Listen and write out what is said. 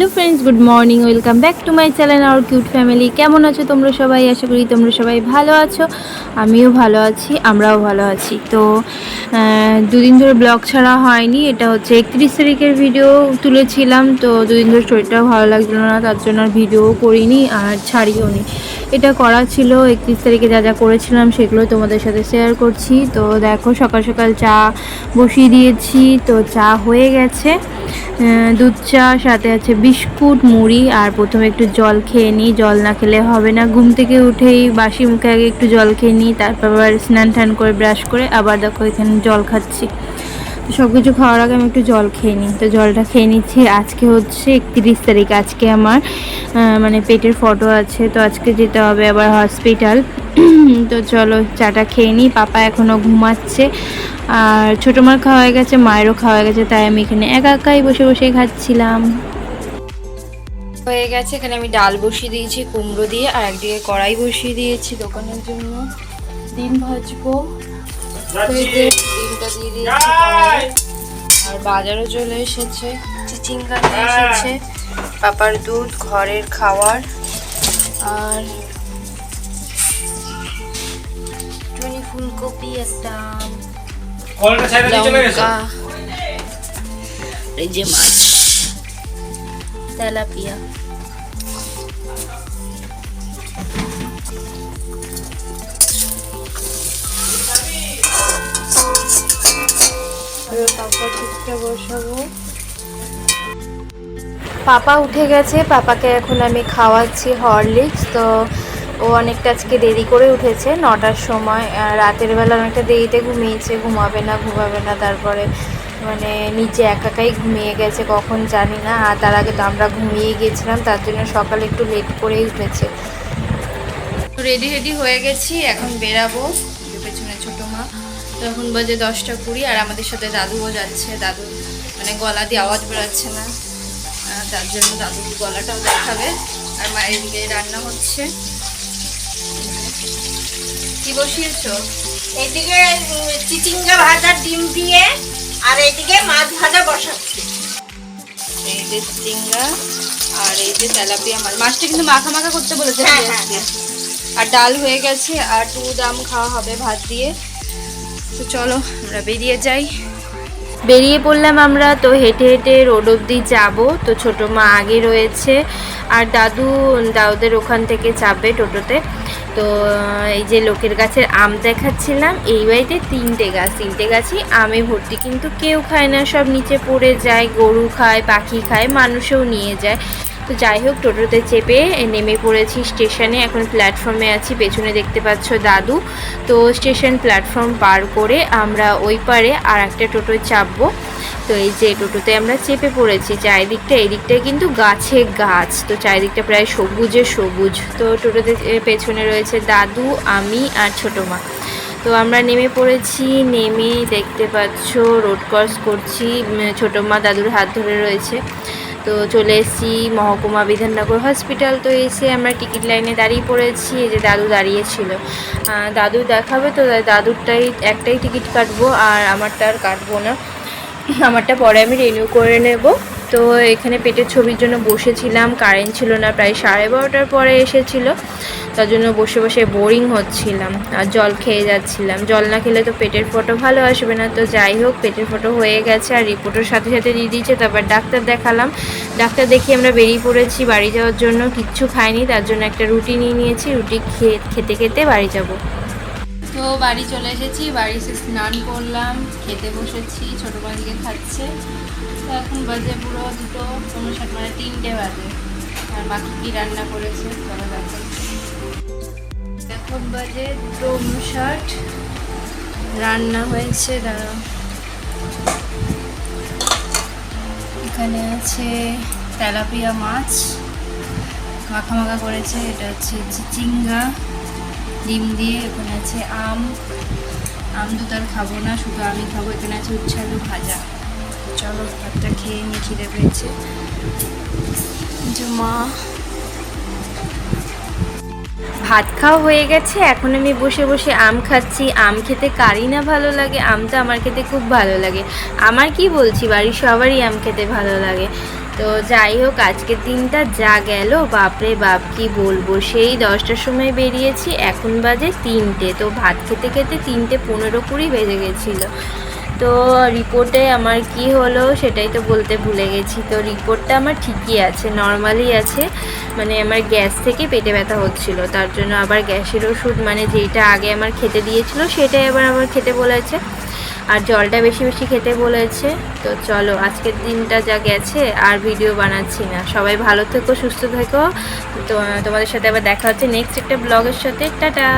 Hello friends, good morning, welcome back to my channel, our cute family. কেমন আছো তোমরা সবাই? আশা করি তোমরা সবাই ভালো আছো, আমিও ভালো আছি, আমরাও ভালো আছি। তো দুদিন ধরে ব্লগ ছাড়া হয়নি, এটা হচ্ছে একত্রিশ তারিখের ভিডিও তুলেছিলাম, তো দুদিন ধরে শরীরটাও ভালো লাগছিল না, তার জন্য আর ভিডিও করিনি আর ছাড়িও নি। এটা করা ছিল, একত্রিশ তারিখে যা যা করেছিলাম সেগুলো তোমাদের সাথে শেয়ার করছি। তো দেখো, সকাল সকাল চা বসিয়ে দিয়েছি। তো চা হয়ে গেছে। দুধ চা, সাথে আছে বিস্কুট, মুড়ি, আর প্রথমে একটু জল খেয়ে নিই। জল না খেলে হবে না। ঘুম থেকে উঠেই বাসি মুখে আগে একটু জল খেয়ে নিই, তারপর আবার স্নান টান করে ব্রাশ করে আবার দেখো এখানে জল খাচ্ছি। সব কিছু খাওয়ার আগে আমি একটু জল খেয়ে নিই। তো জলটা খেয়ে নিচ্ছি। আজকে হচ্ছে একত্রিশ তারিখ। আজকে আমার মানে পেটের ফটো আছে। তো আজকে যেতে হবে আবার হসপিটাল। তো চলো চাটা খেয়ে নিই। পাপা এখনও ঘুমাচ্ছে। আর ছোটো মার খাওয়া হয়ে গেছে, মায়েরও খাওয়া হয়ে গেছে, তাই আমি এখানে একা একাই বসে বসে খাচ্ছিলাম। হয়ে গেছে। এখানে আমি ডাল বসিয়ে দিয়েছি, কুমড়ো দিয়ে, আর একদিকে কড়াই বসিয়ে দিয়েছি দোকানের জন্য। ডিম ভাজবো। ডিমটা দিয়ে দিয়েছি আর বাজারও চলে এসেছে। চিচিঙ্গা নিয়ে এসেছে। পাপার দুধ ঘরের খাওয়ার। আর ফুলকপি একটা। লঙ্কা। এই যে মাছ। তেলাপিয়া। বসাবো। পাপা উঠে গেছে, পাপাকে এখন আমি খাওয়াচ্ছি হরলিক্স, তো ও অনেকটা আজকে দেরি করে উঠেছে, নটার সময় রাতের বেলা অনেকটা দেরিতে ঘুমিয়েছে, ঘুমাবে না ঘুমাবে না, তারপরে মানে নিচে একাকাই ঘুমিয়ে গেছে, কখন জানি না, আর তার আগে তো আমরা ঘুমিয়ে গিয়েছিলাম তার জন্য সকালে একটু লেট করেই উঠেছে। রেডি রেডি হয়ে গেছি, এখন বেরাবো পেছনে ছোটো মা। তো এখন বাজে দশটা কুড়ি আর আমাদের সাথে দাদুও যাচ্ছে দাদু মানে গলা দিয়ে আওয়াজ বেরোচ্ছে না। তার জন্য দাদু গলাটাও দেখাবে আর মায়ের দিকে রান্না হচ্ছে। কি বসিয়েছো? এদিকে চিচিঙ্গা ভাজা ডিম দিয়ে আর এদিকে মাছ ভাজা বসাচ্ছি। এই যে চিংড়া আর এই যে তেলাপিয়া মাছ। মাছটা কিন্তু মাখা মাখা করতে বলেছে। হ্যাঁ, হ্যাঁ, দিয়ে। আর ডাল হয়ে গেছে আর টু দাম খাওয়া হবে ভাত দিয়ে। তো চলো, আমরা বেরিয়ে যাই। বেরিয়ে পড়লাম আমরা তো হেঁটে হেঁটে রোড অব্দি যাব। তো ছোটো মা আগে রয়েছে আর দাদু দাউদের ওখান থেকে চাপবে টোটোতে। তো এই যে লোকের গাছের আম দেখাচ্ছিলাম, এই বাড়িতে তিনটে গাছ, তিনটে গাছই আমে ভর্তি। কিন্তু কেউ খায় না, সব নিচে পড়ে যায়, গরু খায়, পাখি খায়, মানুষও নিয়ে যায়। তো যাই হোক, টোটোতে চেপে নেমে পড়েছি স্টেশনে। এখন প্ল্যাটফর্মে আছি, পেছনে দেখতে পাচ্ছ দাদু। তো স্টেশন প্ল্যাটফর্ম পার করে আমরা ওই পারে আর একটা টোটোয় চাপবো। তো এই যে টোটোতে আমরা চেপে পড়েছি, চারিদিকটা এদিকটায় কিন্তু গাছে গাছ। তো চারিদিকটা প্রায় সবুজে সবুজ। তো টোটোতে পেছনে রয়েছে দাদু, আমি আর ছোটো মা। তো আমরা নেমে পড়েছি, নেমে দেখতে পাচ্ছ, রোড ক্রস করছি। ছোটো মা দাদুর হাত ধরে রয়েছে। তো চলে এসেছি মহকুমা বিধাননগর হসপিটাল। তো এসে আমরা টিকিট লাইনে দাঁড়িয়ে পড়েছি, এই যে দাদু দাঁড়িয়েছিল। দাদু দেখাবে তো দাদুরটাই একটাই টিকিট কাটবো আর আমারটা আর কাটবো না। আমারটা পরে আমি রিনিউ করে নেব। তো এখানে পেটের ছবির জন্য বসেছিলাম, কারেন্ট ছিল না, প্রায় সাড়ে বারোটার পরে এসেছিল। তার জন্য বসে বসে বোরিং হচ্ছিলাম আর জল খেয়ে যাচ্ছিলাম। জল না খেলে তো পেটের ফটো ভালো আসবে না। তো যাই হোক, পেটের ফটো হয়ে গেছে আর রিপোর্টের সাথে সাথে দিয়ে দিয়েছে, তারপর ডাক্তার দেখালাম। ডাক্তার দেখিয়ে আমরা বেরিয়ে পড়েছি বাড়ি যাওয়ার জন্য, কিচ্ছু খাইনি, তার জন্য একটা রুটি নিয়ে নিয়েছি। রুটি খেয়ে, খেতে খেতে বাড়ি যাব। তো বাড়ি চলে এসেছি, বাড়ি এসে স্নান করলাম, খেতে বসেছি, ছোটো বাড়িকে খাচ্ছে। তো এখন বাজে পুরো দুটো পনেরো ষাট মানে তিনটে বাজে। আর বাকি কী রান্না করেছে চলো দেখো। এখন বাজে দুটো উনষাট রান্না হয়েছে, দাঁড়াও। এখানে আছে তেলাপিয়া মাছ। মাখা মাখা করেছে, এটা হচ্ছে চিচিঙ্গা। ডিম দিয়ে এখানে আছে আম। আম দুধ আর খাব না, শুধু আমি খাব, এখানে আছে উচ্ছে আলু ভাজা। চলো, ভাতটা খেয়ে নিয়ে খিদে পেয়েছে। মা ভাত খাওয়া হয়ে গেছে, এখন আমি বসে বসে আম খাচ্ছি। আম খেতে কারই না ভালো লাগে আমটা আমার খেতে খুব ভালো লাগে। আমার কি বলছি, বাড়ির সবারই আম খেতে ভালো লাগে। তো তো যাই হোক, আজকের দিনটা যা গেল, বাপরে বাপ, কি বলব? সেই দশটার সময় বেরিয়েছি, এখন বাজে তিনটে। তো ভাত খেতে খেতে তিনটে পনেরো কুড়ি বেজে গেছিল। তো রিপোর্টে আমার কি হলো সেটাই তো বলতে ভুলে গেছি। তো রিপোর্টটা আমার ঠিকই আছে নর্মালি আছে। মানে আমার গ্যাস থেকে পেটে ব্যথা হচ্ছিল, তার জন্য আবার গ্যাসের ওষুধ মানে যেইটা আগে আমার খেতে দিয়েছিল সেটাই আবার আমার খেতে বলেছে। আর জলটা বেশি বেশি খেতে বলেছে। তো চলো, আজকের দিনটা যা গেছে, আর ভিডিও বানাচ্ছি না। সবাই ভালো থেকো, সুস্থ থেকো। তো তোমাদের সাথে আবার দেখা হচ্ছে নেক্সট একটা ব্লগের সাথে। টাটা!